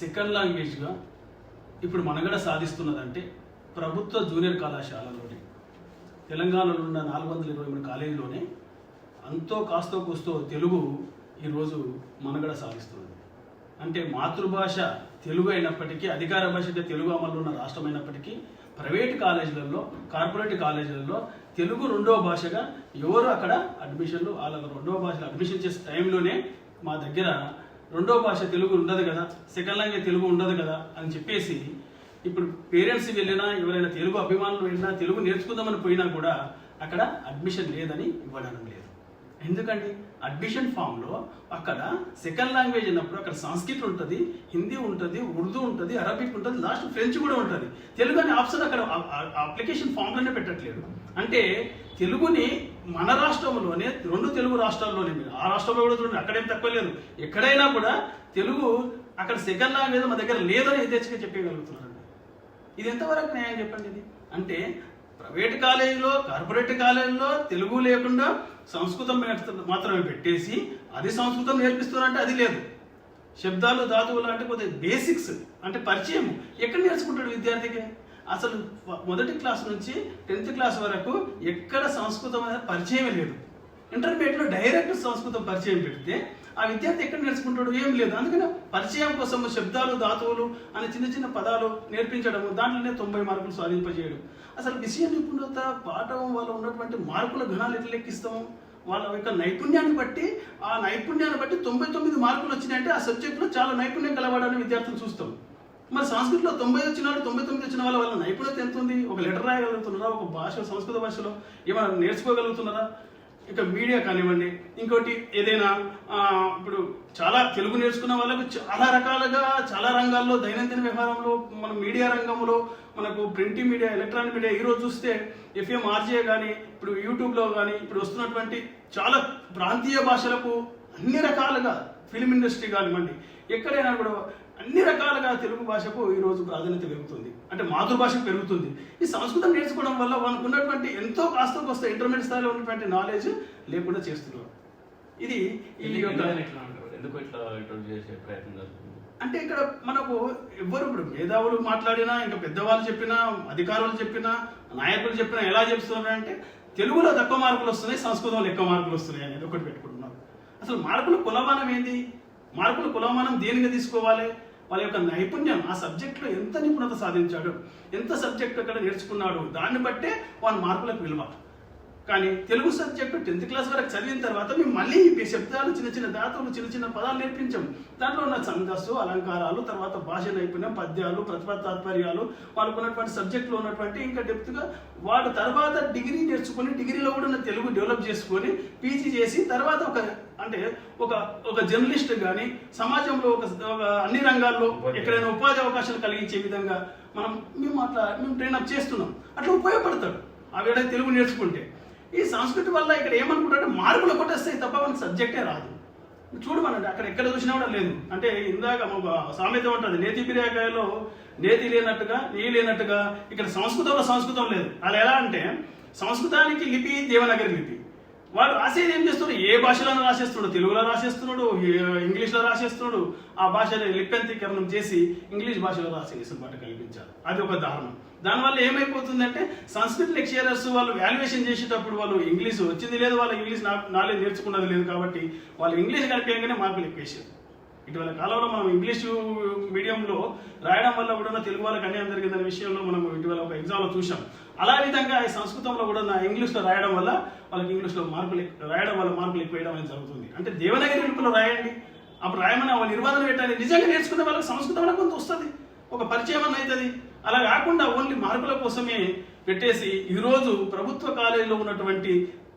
Second లాంగ్వేజ్గా ఇప్పుడు మనగడ సాధిస్తున్నదంటే ప్రభుత్వ junior కళాశాలలోనే. తెలంగాణలో ఉన్న నాలుగు వందల ఇరవై మూడు కాలేజీలోనే అంతో కాస్తో కూస్తో తెలుగు ఈరోజు మనగడ సాధిస్తున్నది. అంటే మాతృభాష తెలుగు అయినప్పటికీ అధికార భాషగా తెలుగు అమలు ఉన్న రాష్ట్రం అయినప్పటికీ ప్రైవేట్ కాలేజీలలో కార్పొరేట్ కాలేజీలలో తెలుగు రెండవ భాషగా ఎవరు అక్కడ అడ్మిషన్లు వాళ్ళ రెండవ భాషలో అడ్మిషన్ చేసే టైంలోనే మా దగ్గర రెండో భాష తెలుగు ఉండదు కదా సెకండ్ లాంగ్వేజ్ తెలుగు ఉండదు కదా అని చెప్పేసి ఇప్పుడు పేరెంట్స్ వెళ్ళినా ఎవరైనా తెలుగు అభిమానులు వెళ్ళినా తెలుగు నేర్చుకుందామని పోయినా కూడా అక్కడ అడ్మిషన్ లేదని ఇవ్వడం లేదు. ఎందుకండి అడ్మిషన్ ఫామ్లో అక్కడ సెకండ్ లాంగ్వేజ్ ఉన్నప్పుడు అక్కడ సంస్కృత్ ఉంటుంది హిందీ ఉంటుంది ఉర్దూ ఉంటుంది అరబిక్ ఉంటుంది లాస్ట్ ఫ్రెంచ్ కూడా ఉంటుంది. తెలుగు అనే ఆప్షన్ అక్కడ అప్లికేషన్ ఫామ్లోనే పెట్టట్లేదు. అంటే తెలుగుని మన రాష్ట్రంలోనే రెండు తెలుగు రాష్ట్రాల్లోనే మీరు. ఆ రాష్ట్రంలో కూడా చూడండి అక్కడేం తక్కువ లేదు. ఎక్కడైనా కూడా తెలుగు అక్కడ సెకండ్ లాంగ్వేజ్ మా దగ్గర లేదని యథేచ్ఛగా చెప్పగలుగుతున్నారండి. ఇది ఎంతవరకు న్యాయం చెప్పండి ఇది? అంటే ప్రైవేట్ కాలేజీలో కార్పొరేట్ కాలేజీలో తెలుగు లేకుండా సంస్కృతం నేర్చు- మాత్రమే పెట్టేసి అది సంస్కృతం నేర్పిస్తున్నారంటే అది లేదు. శబ్దాలు ధాతువులు అంటే కొద్దిగా బేసిక్స్ అంటే పరిచయం ఎక్కడ నేర్చుకుంటాడు విద్యార్థికి? అసలు మొదటి క్లాస్ నుంచి టెన్త్ క్లాస్ వరకు ఎక్కడ సంస్కృతం అనేది పరిచయమే లేదు. ఇంటర్మీడియట్లో డైరెక్ట్ సంస్కృతం పరిచయం పెడితే ఆ విద్యార్థి ఎక్కడ నేర్చుకుంటాడు? ఏం లేదు. అందుకని పరిచయం కోసం శబ్దాలు ధాతువులు అనే చిన్న చిన్న పదాలు నేర్పించడము దాంట్లోనే తొంభై మార్కులు సాధింపజేయడం. అసలు విషయ నిపుణత పాఠం వాళ్ళ ఉన్నటువంటి మార్కుల గణాలు ఎట్లా లెక్కిస్తాము వాళ్ళ యొక్క నైపుణ్యాన్ని బట్టి ఆ నైపుణ్యాన్ని బట్టి తొంభై తొమ్మిది మార్కులు వచ్చినాయంటే ఆ సబ్జెక్ట్లో చాలా నైపుణ్యం కలవాడని విద్యార్థులు చూస్తాం. మరి సంస్కృతిలో తొంభై వచ్చినాడు తొంభై తొమ్మిది వచ్చిన వాళ్ళ వాళ్ళ నైపుణ్యత ఎంత ఉంది? ఒక లెటర్ రాయగలుగుతున్నారా? ఒక భాష సంస్కృత భాషలో ఏమైనా నేర్చుకోగలుగుతున్నారా? ఇక మీడియా కానివ్వండి ఇంకోటి ఏదైనా ఇప్పుడు చాలా తెలుగు నేర్చుకున్న వాళ్ళకు చాలా రకాలుగా చాలా రంగాల్లో దైనందిన వ్యవహారంలో మన మీడియా రంగంలో మనకు ప్రింట్ మీడియా ఎలక్ట్రానిక్ మీడియా ఈరోజు చూస్తే ఎఫ్ఎం ఆర్జే కానీ ఇప్పుడు యూట్యూబ్లో కానీ ఇప్పుడు వస్తున్నటువంటి చాలా ప్రాంతీయ భాషలకు అన్ని రకాలుగా ఫిలిం ఇండస్ట్రీ కానివ్వండి ఎక్కడైనా కూడా అన్ని రకాలుగా తెలుగు భాషకు ఈరోజు ప్రాధాన్యత పెరుగుతుంది. అంటే మాతృభాషకు పెరుగుతుంది. ఈ సంస్కృతం నేర్చుకోవడం వల్ల వాళ్ళకు ఉన్నటువంటి ఎంతో కాస్త వస్తే ఇంటర్మీడియట్ స్థాయిలో ఉన్నటువంటి నాలెడ్జ్ లేకుండా చేస్తున్నారు. ఇది ఈ ఎందుకు యొక్క ఇట్లా అంటారు? ఎందుకు ఇట్లా ఇంట్రొడ్యూస్ చేసే ప్రయత్నం జరుగుతుంది? అంటే ఇక్కడ మనకు ఎవ్వరు ఇప్పుడు మేధావులు మాట్లాడినా ఇంకా పెద్దవాళ్ళు చెప్పినా అధికారులు చెప్పినా నాయకులు చెప్పినా ఎలా చెప్తున్నారు అంటే తెలుగులో తక్కువ మార్కులు వస్తున్నాయి సంస్కృతంలో ఎక్కువ మార్కులు వస్తున్నాయి అనేది ఒకటి పెట్టుకుంటున్నారు. అసలు మార్కుల కులమానం ఏంది? మార్కుల కులమానం దేనిగా తీసుకోవాలి? వాళ్ళ యొక్క నైపుణ్యం ఆ సబ్జెక్ట్లో ఎంత నిపుణత సాధించాడు? ఎంత సబ్జెక్ట్ అక్కడ నేర్చుకున్నాడు? దాన్ని బట్టే వాళ్ళ మార్కులకు విలువ. కానీ తెలుగు సబ్జెక్టు టెన్త్ క్లాస్ వరకు చదివిన తర్వాత మేము మళ్ళీ ఈ శబ్దాలు చిన్న చిన్న దాతలు చిన్న చిన్న పదాలు నేర్పించాం. దాంట్లో ఉన్న ఛందస్సు అలంకారాలు తర్వాత భాష నైపుణ్యం పద్యాలు ప్రతిభా తాత్పర్యాలు వాళ్ళకు ఉన్నటువంటి సబ్జెక్టులో ఉన్నటువంటి ఇంకా డెప్త్గా వాడు తర్వాత డిగ్రీ నేర్చుకొని డిగ్రీలో కూడా ఉన్న తెలుగు డెవలప్ చేసుకొని పీజీ చేసి తర్వాత ఒక అంటే ఒక ఒక జర్నలిస్ట్ కానీ సమాజంలో ఒక అన్ని రంగాల్లో ఎక్కడైనా ఉపాధి అవకాశాలు కలిగించే విధంగా మనం మేము అట్లా మేము ట్రైనప్ చేస్తున్నాం. అట్లా ఉపయోగపడతాడు. ఆ వేడ తెలుగు నేర్చుకుంటే. ఈ సంస్కృతి వల్ల ఇక్కడ ఏమనుకుంటారంటే మార్కులు కొట్టేస్తాయి తప్ప మనకి సబ్జెక్టే రాదు. చూడమనండి అక్కడ ఎక్కడ చూసినా కూడా లేదు. అంటే ఇందాక సామెత ఉంటుంది నేతి బిర్యాకాయలో నేతి లేనట్టుగా నీ లేనట్టుగా. ఇక్కడ సంస్కృతంలో సంస్కృతం లేదు. అలా ఎలా అంటే సంస్కృతానికి లిపి దేవనగరి లిపి. వాడు రాసేది ఏం చేస్తున్నాడు? ఏ భాషలోనూ రాసేస్తున్నాడు. తెలుగులో రాసేస్తున్నాడు ఇంగ్లీష్లో రాసేస్తున్నాడు. ఆ భాషని లిప్యంతీకరణం చేసి ఇంగ్లీష్ భాషలో రాసే వెసులుబాటు కల్పించారు. అది ఒక దారుణం. దానివల్ల ఏమైపోతుందంటే సంస్కృత్ లెక్చరర్స్ వాళ్ళు వాల్యుయేషన్ చేసేటప్పుడు వాళ్ళు ఇంగ్లీష్ వచ్చింది లేదు వాళ్ళు ఇంగ్లీష్ నాలెడ్జ్ నేర్చుకున్నది లేదు కాబట్టి వాళ్ళు ఇంగ్లీష్ కలిపేయగానే మార్కులు ఎక్కువేసారు ఇటీవల కాలంలో మనం ఇంగ్లీష్ మీడియంలో రాయడం వల్ల కూడా తెలుగు వాళ్ళకి అన్యాయం జరిగిందనే విషయంలో మనం ఇటీవల ఒక ఎగ్జామ్లో చూసాం అలా విధంగా ఈ సంస్కృతంలో కూడా నా ఇంగ్లీష్లో రాయడం వల్ల వాళ్ళకి ఇంగ్లీష్లో మార్కులు రాయడం వల్ల మార్కులు ఎక్కువ వేయడం అనేది జరుగుతుంది. అంటే దేవనగిరి లిపిలో రాయండి. అప్పుడు రాయమని వాళ్ళు నిర్వాదన పెట్టాలి నిజంగా నేర్చుకునే వాళ్ళకి సంస్కృతం అనేది కొంత వస్తుంది. ఒక పరిచయం అన్న అవుతుంది అలా కాకుండా ఓన్లీ మార్కుల కోసమే పెట్టేసి ఈరోజు ప్రభుత్వ కాలేజీలో ఉన్నటువంటి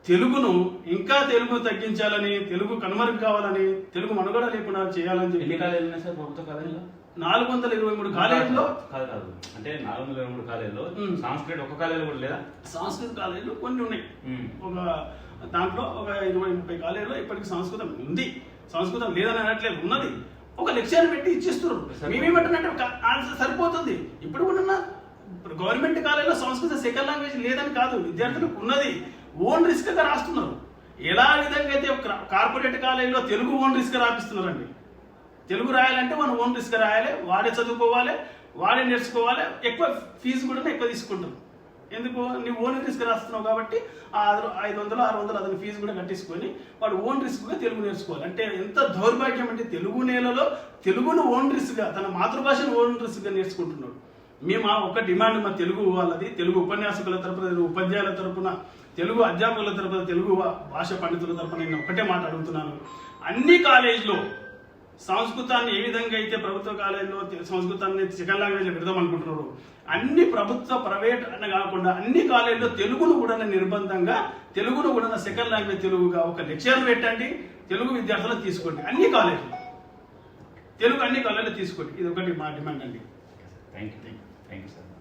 తెలుగును ఇంకా తెలుగు తగ్గించాలని తెలుగు కనుమరుగు కావాలని తెలుగు మనుగడ లేకుండా చేయాలని ఎన్ని చెప్పి కాలేజీలు ఉన్నాయి సార్ ప్రభుత్వ కాలేజీలో? నాలుగు వందల ఇరవై మూడు కాలేజీలో కాదు కాదు అంటే నాలుగు వందల ఇరవై మూడు కాలేజీలో. సాంస్క్రిట్ ఒక కాలేజీలో కూడా లేదా? సంస్కృత కాలేజీలు కొన్ని ఉన్నాయి. ఒక దాంట్లో ఒక ఇరవై ముప్పై కాలేజీలో ఇప్పటికి సంస్కృతం ఉంది. సంస్కృతం లేదని అనట్లేదు ఉన్నది. ఒక లెక్చర్ పెట్టి ఇచ్చేస్తున్నారు. మేమేమంటున్నట్టు ఆన్సర్ సరిపోతుంది. ఇప్పుడు కూడా గవర్నమెంట్ కాలేజీలో సంస్కృత సెకండ్ లాంగ్వేజ్ లేదని కాదు. విద్యార్థులకు ఉన్నది. ఓన్ రిస్క్గా రాస్తున్నారు. ఎలా విధంగా అయితే ఒక కార్పొరేట్ కాలేజీలో తెలుగు ఓన్ రిస్క్ రాపిస్తున్నారండి? తెలుగు రాయాలంటే మనం ఓన్ రిస్క్ రాయాలి వాడే చదువుకోవాలి వాడే నేర్చుకోవాలి ఎక్కువ ఫీజు కూడా ఎక్కువ తీసుకుంటారు ఎందుకు? నువ్వు ఓన్ రిస్క్ రాస్తున్నావు కాబట్టి ఆరు- ఐదు వందలు ఆరు వందలు అతని ఫీజు కూడా కట్టించుకొని వాడు ఓన్ రిస్క్గా తెలుగు నేర్చుకోవాలి. అంటే ఎంత దౌర్భాగ్యం అంటే తెలుగు నేలలో తెలుగును ఓన్ రిస్క్గా తన మాతృభాషను ఓన్ రిస్క్గా నేర్చుకుంటున్నాడు. మేము ఆ ఒక డిమాండ్ మా తెలుగు వాళ్ళది తెలుగు ఉపన్యాసకుల తరపున ఉపాధ్యాయుల తరపున తెలుగు అధ్యాపకుల తరపున తెలుగు భాష పండితుల తరపున నేను ఒకటే మాట అడుగుతున్నాను. అన్ని కాలేజీలో సంస్కృతాన్ని ఏ విధంగా అయితే ప్రభుత్వ కాలేజీలో సంస్కృతాన్ని సెకండ్ లాంగ్వేజ్ పెడదాం అనుకుంటున్నాడు అన్ని ప్రభుత్వ ప్రైవేట్ అని కాకుండా అన్ని కాలేజీలో తెలుగును కూడా నిర్బంధంగా తెలుగును కూడా సెకండ్ లాంగ్వేజ్ తెలుగుగా ఒక లెక్చర్ పెట్టండి తెలుగు విద్యార్థులకు తీసుకోండి. అన్ని కాలేజీలు. తెలుగు అన్ని కాలేజీలు తీసుకోండి. ఇది ఒకటి మా డిమాండ్ అండి. thank you thank you sir